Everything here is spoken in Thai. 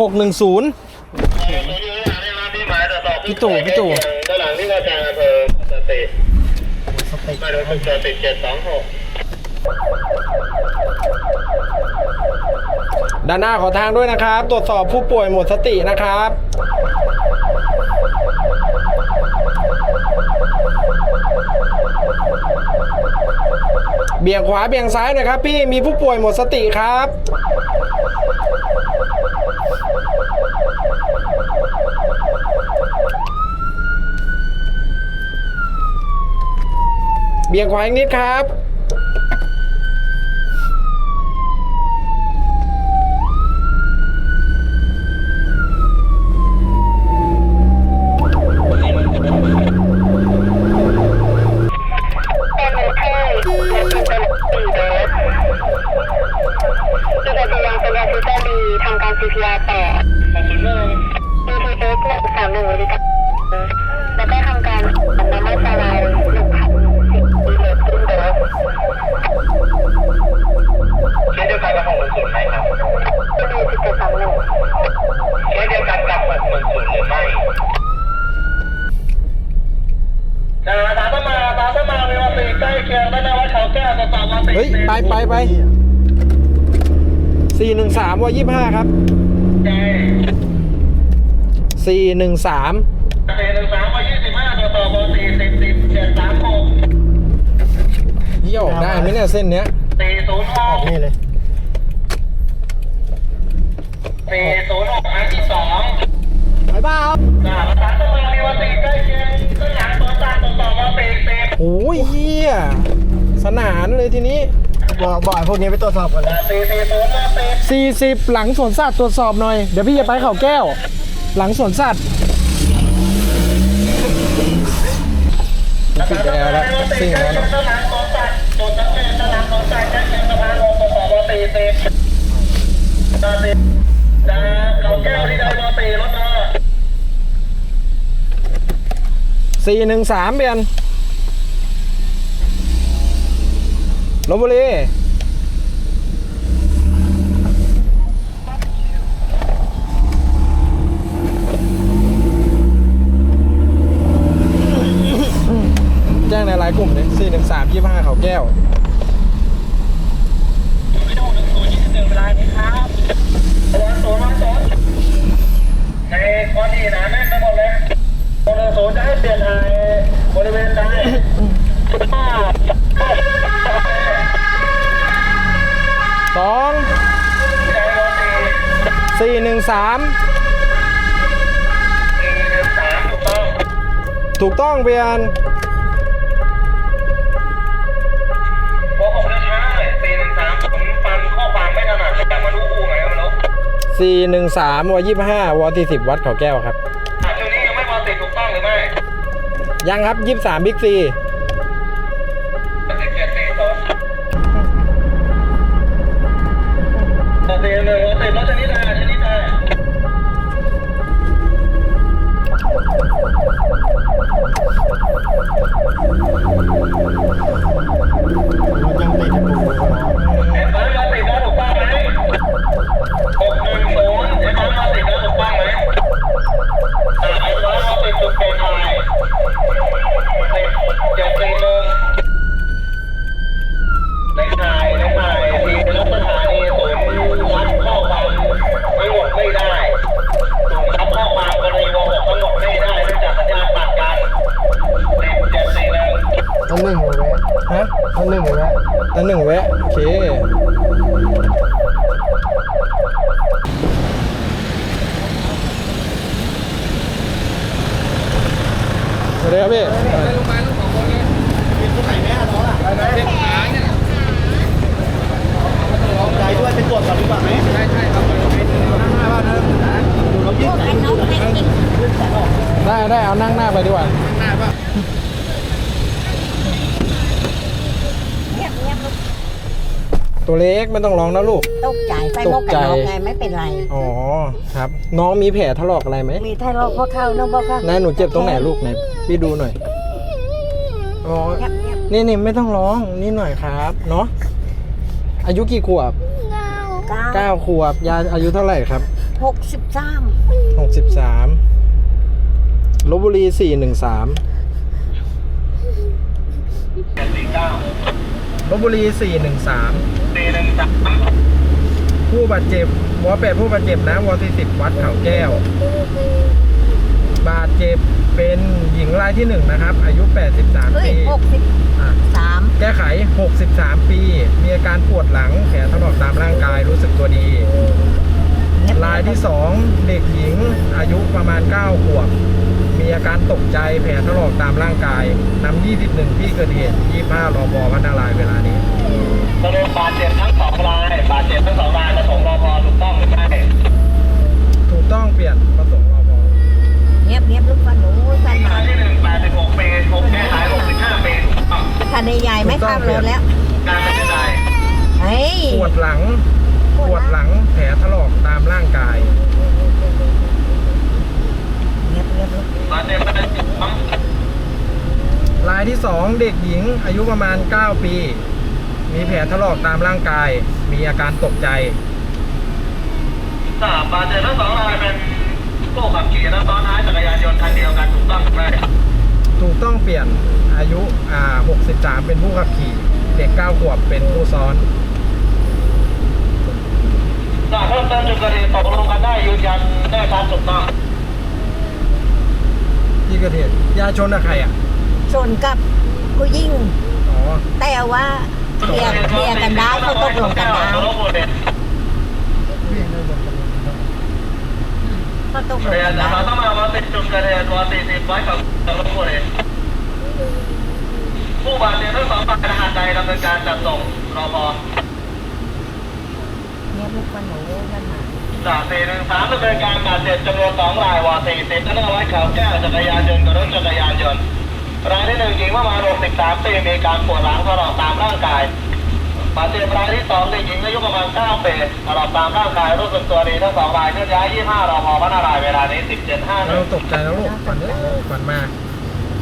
หกหนึ่งศูนย์พี่ตู่พี่ตู่ด้านหลังที่ว่าการอำเภอสติหมายถึงตึกสติเจ็ดสองหกด้านหน้าขอทางด้วยนะครับ ตรวจสอบผู้ป่วยหมดสตินะครับเบี่ยงขวาเบี่ยงซ้ายหน่อยครับพี่มีผู้ป่วยหมดสติครับ เบี่ยงขวาอีกนิดครับเป็นมือเท่เป็นเป็นสี่เดสที่จะพยายามเป็นยาซิสเตอร์ดีทำการ CPR ต่อขอบคุณมาก ETS หนึ่งสามหนึ่งมิลลิกรัมแล้ทำการน้ำมันสลายหนึ่งพันสิบมิลลิกรัมเดสเช่นเดียวกันกับของหนึ่งศูนย์ไหมครับที่ดีสิบเจ็ดสามหนึ่งเช่นเดียวกันกับหนึ่งศูนย์หรือไม่ตาตาตมาตาตมามีวัตถุใกล้เคียงด้านหน้าวัดเขาแก้วต่อวัตถุเฮ้ย ไปไปไปสี่หนึ่งสามวยี่ห้าครับ สี่หนึ่งสามสี่หนึ่งสามวัยี่สิบห้าต่อวัตถุสี่สิบสิบเจ็ดสามหกที่ออกได้ไหมเนี่ยเส้นเนี้ยสี่ศูนย์หกนี่เลยสี่ศูนย์หกอันที่สองไปเปล่าตาตาตมามีวัตถุใกล้เคียงด้านหลังตัวตาต่อวัตถุสี่สิบโอ้ยเฮียสนานเลยทีนี้บอกบอกไอ้พวกนี้ไปตรวจสอบก่อนเลยสี่สี่ศูนย์สี่40หลังสวนสัตว์ตรวจสอบหน่อย เดี๋ยวพี่จะไปเขาแก้ว หลังสวนสัตว์ปิดแอร์แล้วซิ่งแล้วนะด้านหลังตัวตาตัวตาด้านหลังตัวตาใกล้เคียงสานลงต่อวัตถุสี่สิบตาสี่ตาเขาแก้วที่ได้วัตถุรถมา413เบียนลบบุรีแจ้งในไลน์กลุ่มเลย413 25เขาแก้ว ไม่ต้องหนึ่งศูนย์ยี่สิบหนึ่งเวลานี้ครับตัวศูนย์วันศูนย์ในข้อนี้นะแน่นไปหมดเลยตัวหนึ่งศูนย์จะให้เปลี่ยนไทยบริเวณใดห้า สอง ใจโรตี สี่หนึ่งสามสี่หนึ่งสามถูกต้องถูกต้องเบียนโอ้ผมจะช้าหน่อยสี่หนึ่งสามผมฟังข้อความไม่ถนัดเลยจะมาดูอู่ไงไม่รู้สี่หนึ่งสามวยี่ห้าวที่สิบวัดเขาแก้วครับอะช่วงนี้ยังไม่พอติดถูกต้องหรือไม่ ยังครับยี่สามบิ๊กซี สิบเจ็ดสี่ต้นโอเคหนึ่งติดรถชนิดใดชนิดใด ยังติดอยู่ เอ็มร้อยมาติดแล้วถูกต้องไหมหกหนึ่งศูนย์เอ็มร้อยมาติดแล้วถูกต้องไหมอ่าเอ็มร้อยมาติดจุดเปลี่ยนไทยติดเจ็ดสี่หนึ่ง ในไทยในไทยมีรถสถานีศูนย์วัดข้อความไม่หมดไม่ได้ศูนย์รับข้อความกรณีวงบอกทั้งหมดไม่ได้เนื่องจากสัญญาณตัดกันติดเจ็ดสี่หนึ่ง อันหนึ่งอยู่แล้วฮะอันหนึ่งอยู่แล้วอันหนึ่งแวะโอเคสวัสดีครับพี่ใจด้วยไปตรวจก่อนดีกว่าไหมใช่ใช่ครับเรายืดไหนดูนะยืดแขนออกได้ได้เอานั่งหน้าไปดีกว่านั่งหน้าป่ะ ตัวเล็กไม่ต้องร้องนะลูก ตกใจไฟมกตกใจกับน้องไงไม่เป็นไร อ๋อครับ น้องมีแผลถลอกอะไรไหมมีไทรอยด์พอเข้าน้องบอกค่ะนายหนูเจ็บตรงไหนลูกไหนพี่ดูหน่อยอ๋อเงียบเงียบนี่นี่ไม่ต้องร้องนี่หน่อยครับเนาะอายุกี่ขวบเก้าเก้าขวบยายอายุเท่าไหร่ครับหกสิบสามหกสิบสามลบบุรีสี่หนึ่งสามเจ็ดสี่เก้า ลบบุรีสี่หนึ่งสามสี่หนึ่งสามผู้บาดเจ็บวอแปดผู้บาดเจ็บนะวอสี่สิบวัดเขาแก้ว บาดเจ็บเป็นหญิงรายที่หนึ่งนะครับ อายุ 83 เฮ้ยปีหกสิบอะ สามแก้ไข 63 ปี มีอาการปวดหลังแผลถลอกตามร่างกาย รู้สึกตัวดีเงีบรายที่ 2 เด็กหญิงอายุประมาณ 9 ขวบ มีอาการตกใจแผลถลอกตามร่างกายนำ21 ที่เกิดเหตุ 25รอบอพันนารายเวลานี้สรุปบาดเจ็บทั้งสองรายบาดเจ็บทั้งสองรายผสมรอพอถูกต้องหรือไม่ถูกต้องเปลี่ยนประสงค์รอบอเงียบเงียบลูกฟันหนูฟันหรายมาที่หนึ่งแปดสิบหกปีหกแก้ไขหกสิบห้าปีถูกต้องคันใหญ่ไม่ข้ามรถแล้วการไม่เป็นไรเฮ้ยปวดหลัง ปวดหลังแผลถลอกตามร่างกาย เงียบเงียบลูก บาดเจ็บเป็นสอง รายที่ 2 เด็กหญิงอายุประมาณ 9 ปี มีแผลถลอกตามร่างกาย มีอาการตกใจสามบาดเจ็บทั้งสองรายเป็นผู้ขับขี่และซ้อนท้ายจักรยานยนต์คันเดียวกันถูกต้องหรือไม่ถูกต้องเปลี่ยนอายุอ่า63 เป็นผู้ขับขี่ เด็ก 9 ขวบเป็นผู้ซ้อนสามเพิ่มเติมจุดเกิดเหตุตกลงกันได้ยืนยันแน่ชัดถูกต้อง ที่เกิดเหตุยาชนอะใครอะชนกับผู้ยิ่ง อ๋อแต่ว่าเคลียร์เคลียร์กันได้เขาตกลงกันได้เขาตกลงเรียกันนแต่ได้เราต้องมาวันติดจุดเกิดเหตุวันสี่สิบไว้กับตำรวจเองผู้บาดเจ็บทั้งสองฝ่ายทหารใดดำเนินการจัดส่งรอพอเงียบลูกฟันหนูฟันหมา สามสี่หนึ่งสามดำเนินการบาดเจ็บจำนวนสองรายวอสี่สิบนั่นเอาไว้เขาวแก้วจักรยานยนต์กับรถจักรยานยนต์รายที่หนึ่งหญิงประมาณหกสิบสามปีมีการปวดหลังตลอดตามร่างกายบาดเจ็บรายที่สองเด็กหญิงอายุประมาณเก้าปีตลอดตามร่างกายรู้สึกตัวดีทั้งสองรายเคลื่อนย้ายยี่ห้ารอพอพระนารายเวลานี้สิบเจ็ดห้าหเราตกใจแล้วลูกฝันเอ้ยฝันมา